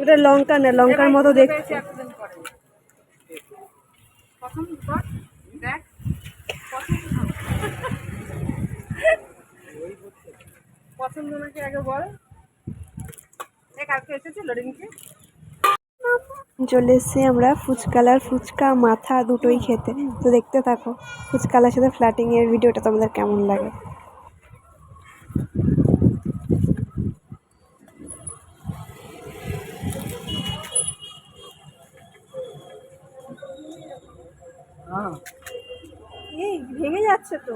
এটা লঙ্কা না লঙ্কার মতো দেখতে পছন্দ নাকি আগে বল? এ কালকে এসেছিল রিঙ্কি চলে এসেছি আমরা ফুচকালার ফুচকা মাথা দুটোই খেতে। তো দেখতে থাকো ফুচকালার সাথে ফ্ল্যাটিং এর ভিডিওটা তোমাদের কেমন লাগে? এই ভেঙে যাচ্ছে তো।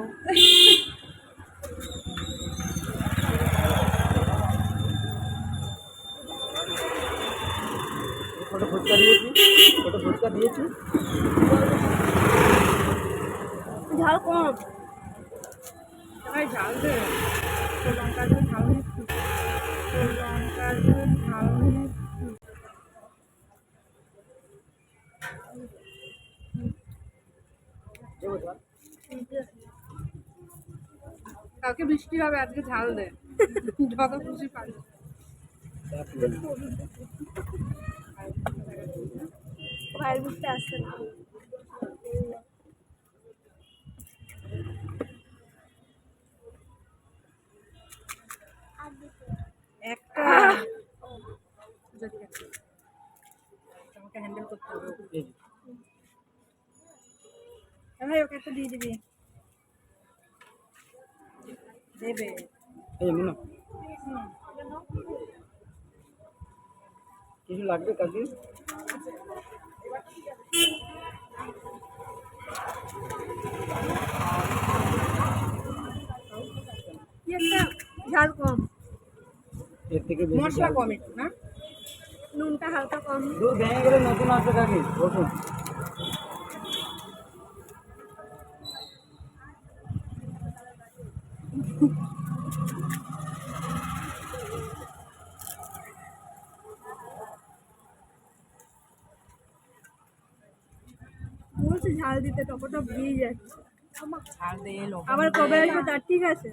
ছোটো ফুচকা দিয়েছি ছোটো ফুচকা দিয়েছি। ঝাল কম। ঝাল দে। তো লঙ্কা দিয়ে ঝাল নিচ্ছি তো লঙ্কা দিয়ে ঝাল কালকে বৃষ্টি হবে আজকে ঝাল দে। যত খুশি পারি ভাইয়ের বুঝতে আসছে না একটা আমাকে হ্যান্ডেল করতে হবে এই যে, এ ভাই ওকে একটা দিয়ে দিবি। দেবে। এই মুনা। কিছু লাগবে কাকি ঝাল কম। এর থেকে মশলা। কম একটু না? নুনটা হালকা কম। দূর ভেঙে গেলে নতুন আসবে কাকি বসুন। বলছি ঝাল দিতে টপটা ভিজে যাচ্ছে। আবার কবে আসবে তার ঠিক আছে?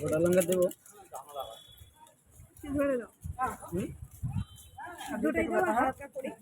গোটা লঙ্কা দেবো। ধরে দাও? দেবো।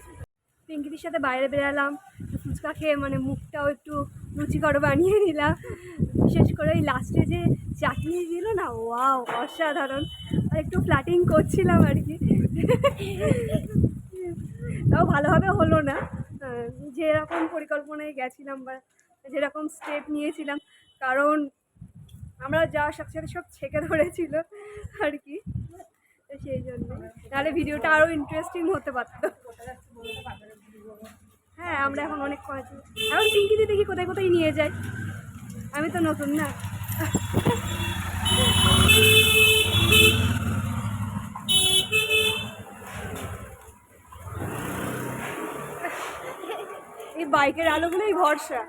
পিঙ্কিদির সাথে বাইরে বেরালাম ফুচকা খেয়ে মানে মুখটাও একটু রুচিকর বানিয়ে নিলাম। বিশেষ করে ওই লাস্টে যে চাটনি দিল না ওয়াও অসাধারণ। আর একটু ফ্ল্যাটিং করছিলাম আর কি। তাও ভালোভাবে হলো না। যেরকম পরিকল্পনায় গেছিলাম বা যেরকম স্টেপ নিয়েছিলাম, কারণ আমরা যাওয়ার সাথে সাথে সব ছেঁকে ধরেছিল আর কি। সেই জন্য। তাহলে ভিডিওটা আরও ইন্টারেস্টিং হতে পারতো। আমরা এখন অনেক কয়েছি এখন পিঙ্কিতে দেখি কোথায় কোথায় নিয়ে যায়। আমি তো নতুন না। এই বাইকের আলোগুলোই ভরসা।